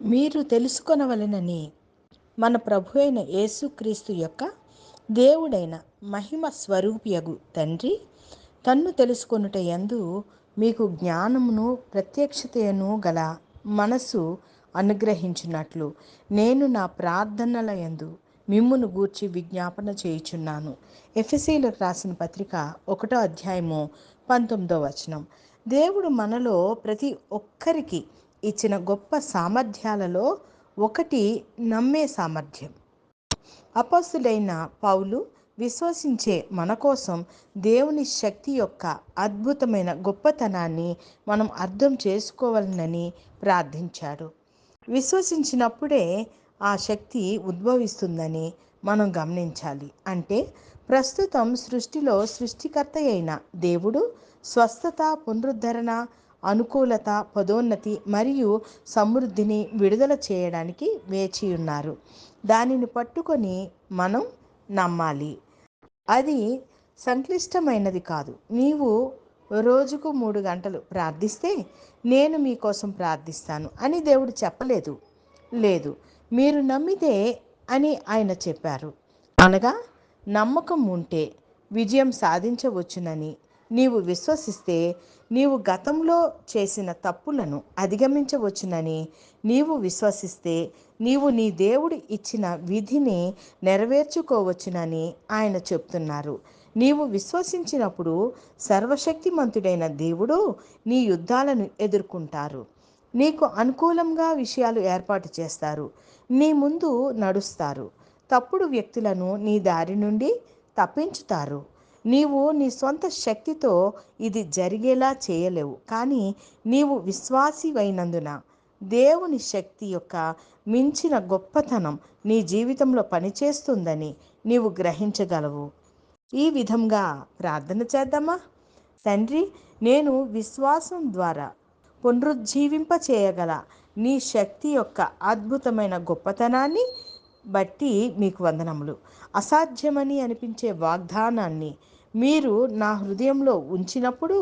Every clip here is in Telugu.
మీరు తెలుసుకొనవలెనని మన ప్రభు అయిన యేసుక్రీస్తు యొక్క దేవుడైన మహిమ స్వరూపియగు తండ్రి తన్ను తెలుసుకొనుట ఎందు మీకు జ్ఞానమును ప్రత్యక్షతను గల మనసు అనుగ్రహించినట్లు నేను నా ప్రార్థనల యందు మిమ్మును గూర్చి విజ్ఞాపన చేయుచున్నాను. ఎఫ్ఎస్సీలకు రాసిన పత్రిక ఒకటో అధ్యాయము పంతొమ్మిదో వచనం. దేవుడు మనలో ప్రతి ఒక్కరికి ఇచ్చిన గొప్ప సామర్థ్యాలలో ఒకటి నమ్మే సామర్థ్యం. అపస్తుడైన పౌలు విశ్వసించే మన కోసం దేవుని శక్తి యొక్క అద్భుతమైన గొప్పతనాన్ని మనం అర్థం చేసుకోవాలనని ప్రార్థించాడు. విశ్వసించినప్పుడే ఆ శక్తి ఉద్భవిస్తుందని మనం గమనించాలి. అంటే ప్రస్తుతం సృష్టిలో సృష్టికర్త అయిన దేవుడు స్వస్థత పునరుద్ధరణ అనుకూలత పదోన్నతి మరియు సమృద్ధిని విడుదల చేయడానికి వేచి ఉన్నారు. దానిని పట్టుకొని మనం నమ్మాలి. అది సంక్లిష్టమైనది కాదు. నీవు రోజుకు మూడు గంటలు ప్రార్థిస్తే నేను మీకోసం ప్రార్థిస్తాను అని దేవుడు చెప్పలేదు. లేదు మీరు నమ్మితే అని ఆయన చెప్పారు. అనగా నమ్మకం ఉంటే విజయం సాధించవచ్చునని నీవు విశ్వసిస్తే నీవు గతంలో చేసిన తప్పులను అధిగమించవచ్చునని నీవు విశ్వసిస్తే నీవు నీ దేవుడు ఇచ్చిన విధిని నెరవేర్చుకోవచ్చునని ఆయన చెప్తున్నారు. నీవు విశ్వసించినప్పుడు సర్వశక్తిమంతుడైన దేవుడు నీ యుద్ధాలను ఎదుర్కొంటారు. నీకు అనుకూలంగా విషయాలు ఏర్పాటు చేస్తారు. నీ ముందు నడుస్తారు. తప్పుడు వ్యక్తులను నీ దారి నుండి తప్పించుతారు. నీవు నీ సొంత శక్తితో ఇది జరిగేలా చేయలేవు. కానీ నీవు విశ్వాసివైనందున దేవుని శక్తి యొక్క మించిన గొప్పతనం నీ జీవితంలో పనిచేస్తుందని నీవు గ్రహించగలవు. ఈ విధంగా ప్రార్థన చేద్దామా? తండ్రి నేను విశ్వాసం ద్వారా పునరుజ్జీవింప చేయగల నీ శక్తి యొక్క అద్భుతమైన గొప్పతనాన్ని బట్టి మీకు వందనములు. అసాధ్యమని అనిపించే వాగ్దానాన్ని మీరు నా హృదయంలో ఉంచినప్పుడు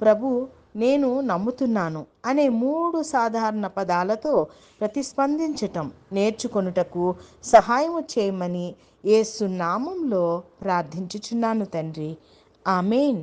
ప్రభు నేను నమ్ముతున్నాను అనే మూడు సాధారణ పదాలతో ప్రతిస్పందించటం నేర్చుకొనుటకు సహాయం చేయమని ఏసునామంలో ప్రార్థించుచున్నాను తండ్రి. ఆమెన్.